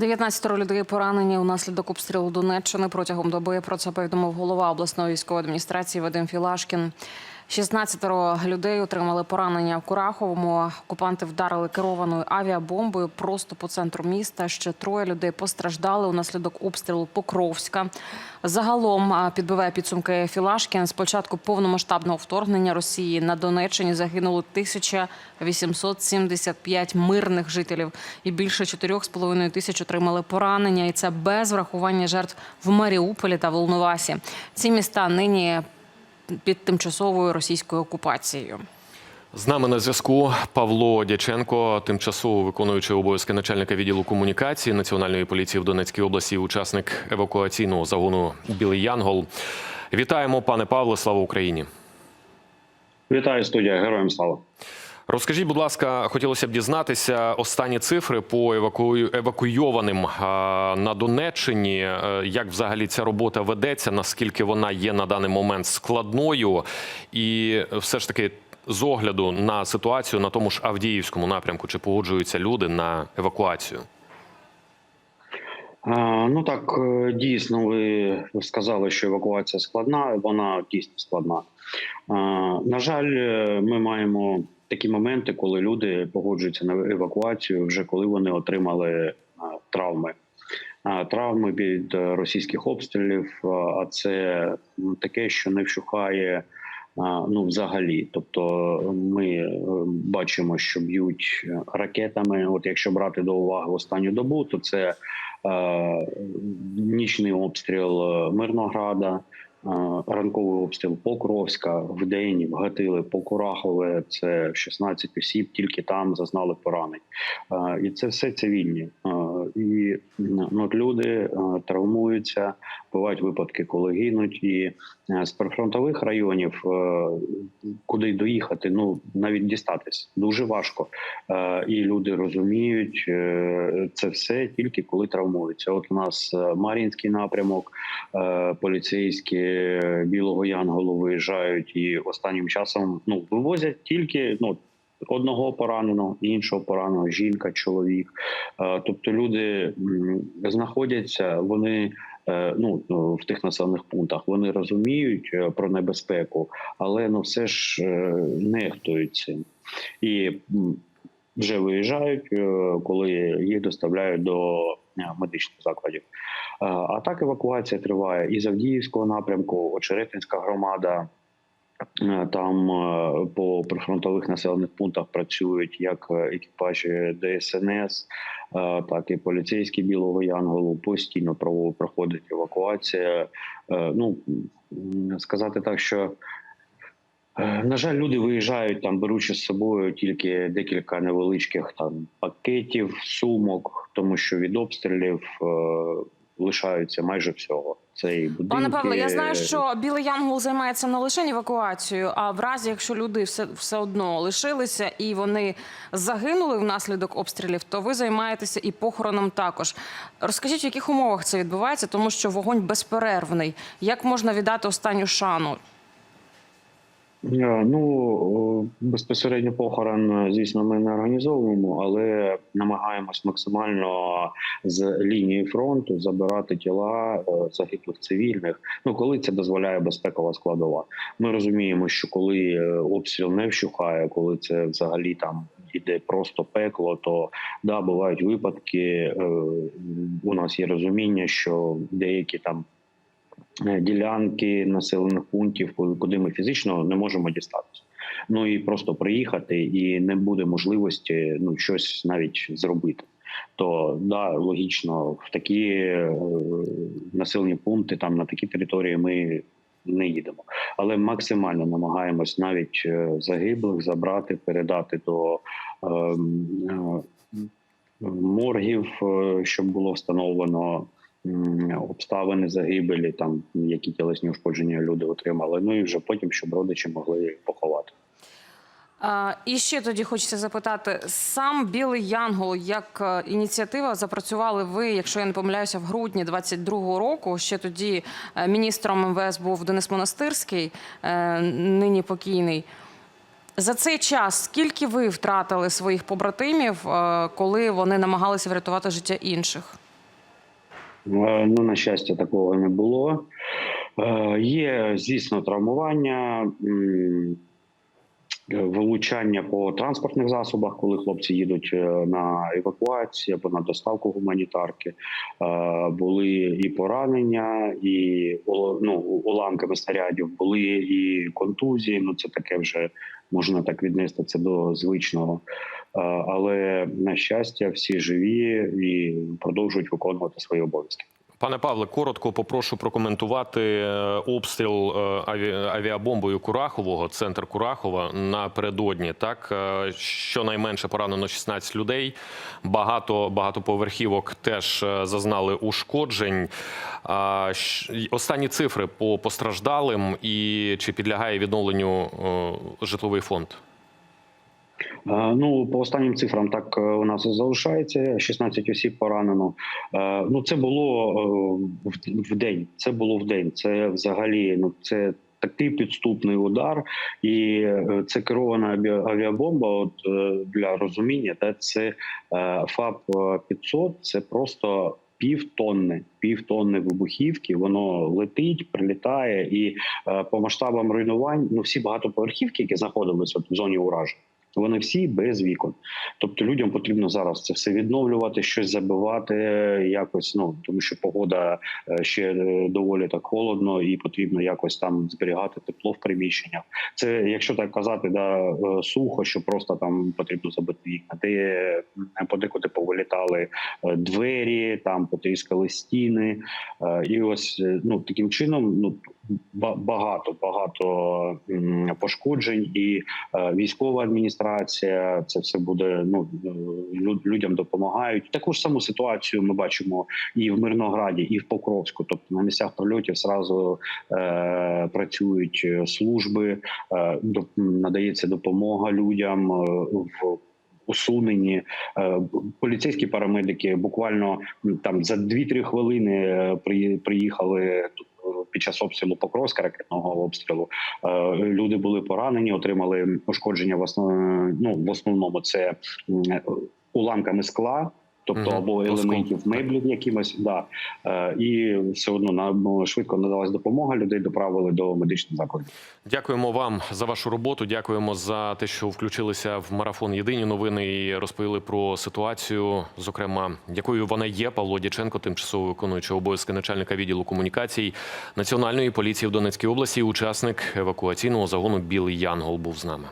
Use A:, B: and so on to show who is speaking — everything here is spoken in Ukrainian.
A: 19 людей поранені унаслідок обстрілу Донеччини протягом доби. Про це повідомив голова обласної військової адміністрації Вадим Філашкін. 16 людей отримали поранення в Кураховому. Окупанти вдарили керованою авіабомбою просто по центру міста. Ще троє людей постраждали унаслідок обстрілу Покровська. Загалом підбиває підсумки Філашкін. З початку повномасштабного вторгнення Росії на Донеччині загинуло 1875 мирних жителів і більше 4,5 тисяч отримали поранення. І це без врахування жертв в Маріуполі та Волновасі. Ці міста нині під тимчасовою російською окупацією.
B: З нами на зв'язку Павло Дяченко, тимчасово виконуючий обов'язки начальника відділу комунікації Національної поліції в Донецькій області, учасник евакуаційного загону Білий Янгол. Вітаємо, пане Павло. слава Україні.
C: Вітаю студія, героям слава.
B: Розкажіть, будь ласка, хотілося б дізнатися останні цифри по еваку... евакуйованим на Донеччині. Е, Як взагалі ця робота ведеться? Наскільки вона є на даний момент складною? І все ж таки, з огляду на ситуацію на тому ж Авдіївському напрямку, чи погоджуються люди на евакуацію?
C: Ну так, е, дійсно, ви сказали, що евакуація складна, вона дійсно складна. На жаль, е, ми маємо такі моменти, коли люди погоджуються на евакуацію, вже коли вони отримали травми. Травми від е, російських обстрілів, а, це таке, що не вщухає ну, взагалі. Тобто ми е, бачимо, що б'ють ракетами. От якщо брати до уваги останню добу, то це е, нічний обстріл е, Мирнограда. Ранковий обстріл Покровська в день вгатили по Курахове. Це 16 осіб, тільки там зазнали поранень. І це все цивільні. І ну, люди е, травмуються, бувають випадки, коли гинуть. І е, з прифронтових районів, е, куди доїхати, ну навіть дістатись дуже важко. І люди розуміють це все тільки коли травмуються. От у нас Мар'їнський напрямок, поліцейські Білого Янголу виїжджають і останнім часом ну вивозять тільки ну. Одного пораненого, іншого пораненого, жінка, чоловік. Е, Тобто люди знаходяться, вони е, ну в тих населених пунктах вони розуміють е, про небезпеку, але ну все ж е, нехтують цим і вже виїжджають, е, коли їх доставляють до е, медичних закладів. Е, А так евакуація триває і з Авдіївського напрямку, Очеретинська громада. Е, Там е, по прифронтових населених пунктах працюють як е, екіпажі ДСНС, так і поліцейські Білого Янголу. Постійно проходить евакуація. Ну сказати так, що на жаль, люди виїжджають там, беручи з собою тільки декілька невеличких там пакетів, сумок, тому що від обстрілів лишаються майже всього. Це і будинки.
A: Пане Павло, я знаю, що Білий Янгол займається не лише евакуацією, а в разі, якщо люди все, все одно лишилися і вони загинули внаслідок обстрілів, то ви займаєтеся і похороном також. Розкажіть, в яких умовах це відбувається, тому що вогонь безперервний. Як можна віддати останню шану?
C: Е, Ну безпосередньо похорон, е, звісно, ми не організовуємо, але намагаємось максимально з лінії фронту забирати тіла е, загиблих цивільних. Ну коли це дозволяє безпекова складова. Ми розуміємо, що коли е, обстріл не вщухає, коли це взагалі там іде просто пекло, то да, бувають випадки. е, У нас є розуміння, що деякі там е, ділянки населених пунктів, ку- куди ми фізично не можемо дістатися. Ну і просто приїхати, і не буде можливості ну щось навіть зробити. То да, логічно, в такі е, населені пункти, там на такі території ми не їдемо, але максимально намагаємось навіть е, загиблих забрати, передати до ем, е, моргів, е, щоб було встановлено обставини загибелі, там які тілесні ушкодження люди отримали. Ну і вже потім, щоб родичі могли поховати.
A: І ще тоді хочеться запитати: сам Білий Янгол, як е, ініціатива, запрацювали ви, якщо я не помиляюся, в грудні 22-го року. Ще тоді е, міністром МВС був Денис Монастирський, е, нині покійний. За цей час скільки ви втратили своїх побратимів, коли вони намагалися врятувати життя інших?
C: Е, Ну, на щастя, такого не було. Е, Є, звісно, травмування, вилучання по транспортних засобах, коли хлопці їдуть е, на евакуацію або на доставку гуманітарки. Були і поранення, і ну, уламками снарядів, були і контузії. Ну, це таке вже можна так віднести це до звичного. Але на щастя, всі живі і продовжують виконувати свої обов'язки.
B: Пане Павле, коротко попрошу прокоментувати е, обстріл е, аві- авіабомбою Курахового, центр Курахова напередодні. Так е, щонайменше поранено 16 людей. Багато багатоповерхівок теж зазнали ушкоджень. Останні цифри по постраждалим і чи підлягає відновленню житловий фонд?
C: Е, Ну, по останнім цифрам так е, у нас залишається 16 осіб поранено. Е, Ну, це було в- день. Це було в день. Це взагалі ну це. Такий підступний удар, і це керована авіабомба. От для розуміння, та це ФАП 500 Це просто півтонни, півтонни вибухівки. Воно летить, прилітає, і по масштабам руйнувань ну всі багатоповерхівки, які знаходилися в зоні ураження. Вони всі без вікон. Тобто людям потрібно зараз це все відновлювати, щось забивати, е, якось ну тому, що погода е, ще е, доволі так холодно, і потрібно якось там зберігати тепло в приміщеннях. Це якщо так казати, да сухо, що просто там потрібно забити вікна, де подекуди повилітали двері, там потріскали стіни, і ось ну таким чином, ну багато багато пошкоджень і е, військова адміністрація. Це все буде. Ну людям допомагають. Таку ж саму ситуацію ми бачимо і в Мирнограді, і в Покровську. Тобто на місцях прильотів зразу е, працюють е, служби, е, надається допомога людям е, в. Усунені поліцейські парамедики буквально там за 2-3 хвилини приїхали тут під час обстрілу Покровська ракетного обстрілу. Е, Люди були поранені, отримали пошкодження в основ... ну, в основному це уламками скла. Тобто або елементів меблів якимось, да е, і все одно на швидко надалась допомога. Людей доправили до медичних закладів.
B: Дякуємо вам за вашу роботу. Дякуємо за те, що включилися в марафон Єдині новини і розповіли про ситуацію, зокрема, якою вона є. Павло Дяченко, тимчасово виконуючий обов'язки начальника відділу комунікацій Національної поліції в Донецькій області, учасник евакуаційного загону Білий Янгол був з нами.